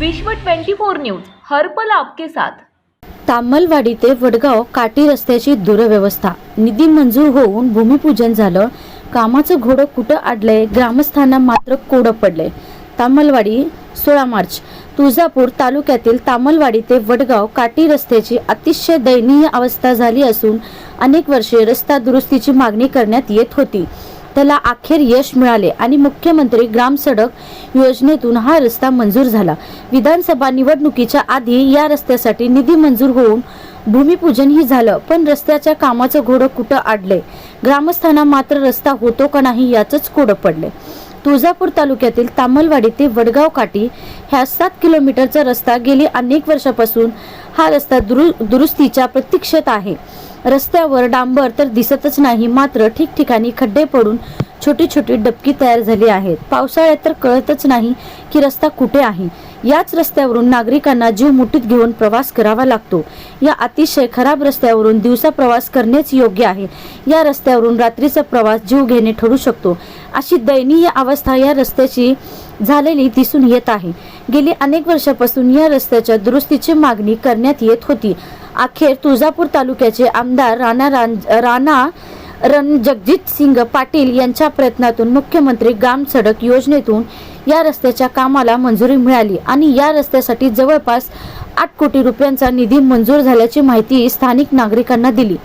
विश्व 24 न्यूज हरपल आपके साथ. तामलवाडी ते वडगाव काटी रस्त्याची दुरव्यवस्था. निधी मंजूर होऊन भूमिपूजन झालं. कामाचं घोडं कुठं अडलंय ग्रामस्थांना मात्र कोडं पडलंय. तामलवाडी सोळा मार्च. तुळजापूर तालुक्यातील तामलवाडी ते वडगाव काटी रस्त्याची अतिशय दयनीय अवस्था झाली असून अनेक वर्षे रस्ता दुरुस्तीची मागणी करण्यात येत होती. त्याला अखेर यश मिळाले आणि मुख्यमंत्री ग्राम सडक योजनेतून हा रस्ता मंजूर झाला. विधानसभा निवडणुकीच्या आधी या रस्त्यासाठी निधी मंजूर होऊन भूमिपूजनही झालं पण रस्त्याच्या कामाचं घोडं कुठं आडले ग्रामस्थांना मात्र रस्ता होतो का नाही याचंच कोडं पडले तुळजापूर तालुक्यातील तामलवाडी ते वडगाव काठी ह्या सात किलोमीटरचा रस्ता गेली अनेक वर्षापासून हा रस्ता दुरु दुरुस्तीच्या प्रतीक्षेत आहे. रस्त्यावर डांबर तर दिसतच नाही मात्र ठिकठिकाणी खड्डे पडून छोटी छोटी डबकी तयार झाली आहेत. पावसाळ्यात तर कळतच नाही की रस्ता कुठे आहे. याच रस्त्यावरून नागरिकांना जीव मुठीत घेऊन प्रवास करावा लागतो. या अतिशय खराब रस्त्यावरून दिवसा प्रवास करणेच योग्य आहे. या रस्त्यावरून रात्रीचा प्रवास जीव घेणे ठरू शकतो. अशी दयनीय अवस्था या रस्त्याची झालेली दिसून येत आहे. गेली अनेक वर्षापासून या रस्त्याच्या दुरुस्तीची मागणी करण्यात येत होती. अखेर तुळजापूर तालुक्याचे आमदार राणा राणा रण जगजित सिंग पाटील यांच्या प्रयत्नातून मुख्यमंत्री ग्राम सडक योजनेतून या रस्त्याच्या कामाला मंजुरी मिळाली आणि या रस्त्यासाठी जवळपास आठ कोटी रुपयांचा निधी मंजूर झाल्याची माहिती स्थानिक नागरिकांना दिली.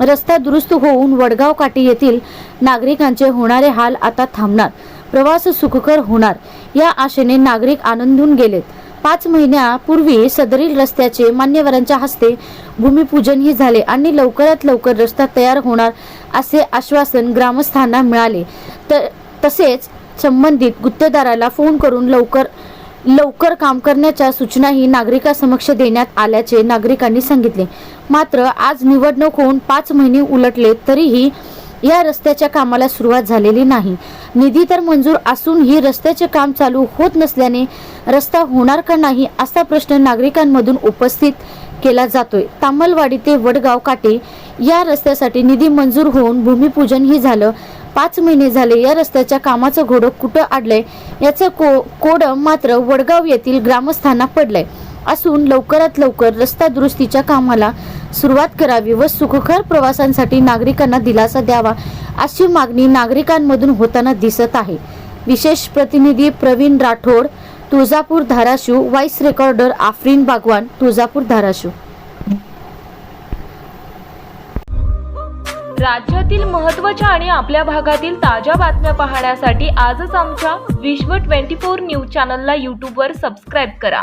रस्ता दुरुस्त होऊन वडगाव काठी येथील नागरिकांचे होणारे हाल आता थांबणार. प्रवास सुखकर होणार या आशेने नागरिक आनंदून गेलेत. पाच महिन्यापूर्वी सदरील रस्त्याचे मान्यवरांच्या हस्ते भूमिपूजनही झाले आणि लवकरात लवकर रस्ता तयार होणार असे आश्वासन ग्रामस्थांना मिळाले. तर तसेच संबंधित गुत्तेदाराला फोन करून लवकर लवकर काम करण्याच्या सूचनाही नागरिकासमक्ष देण्यात आल्याचे नागरिकांनी सांगितले. मात्र आज निवडणूक होऊन पाच महिने उलटले तरीही या रस्त्याच्या कामाला सुरुवात झालेली नाही. निधी तर मंजूर असूनही रस्त्याचे काम चालू होत नसल्याने रस्ता होणार का नाही असा प्रश्न नागरिकांमधून उपस्थित केला जातोय. तामलवाडी ते वडगाव काटे या रस्त्यासाठी निधी मंजूर होऊन भूमिपूजनही झालं. पाच महिने झाले या रस्त्याच्या कामाचं घोडं कुठं अडलंय याचं को कोडं मात्र वडगाव येथील ग्रामस्थांना पडलंय. असून लवकरात लवकर रस्ता दुरुस्तीच्या कामाला सुरुवात करावी व सुखकर प्रवासांसाठी नागरिकांना दिलासा द्यावा अशी मागणी नागरिकांमधून होताना दिसत आहे. विशेष प्रतिनिधी प्रवीण राठोड तुळजापूर धाराशिव व्हाईस रेकॉर्डर आफरीन बागवान तुळजापूर धाराशिव. राज्यातील महत्त्वाच्या आणि आपल्या भागातील ताज्या बातम्या पाहण्यासाठी आजच आमच्या विश्व 24 न्यूज चॅनलला यूट्यूबवर सबस्क्राईब करा.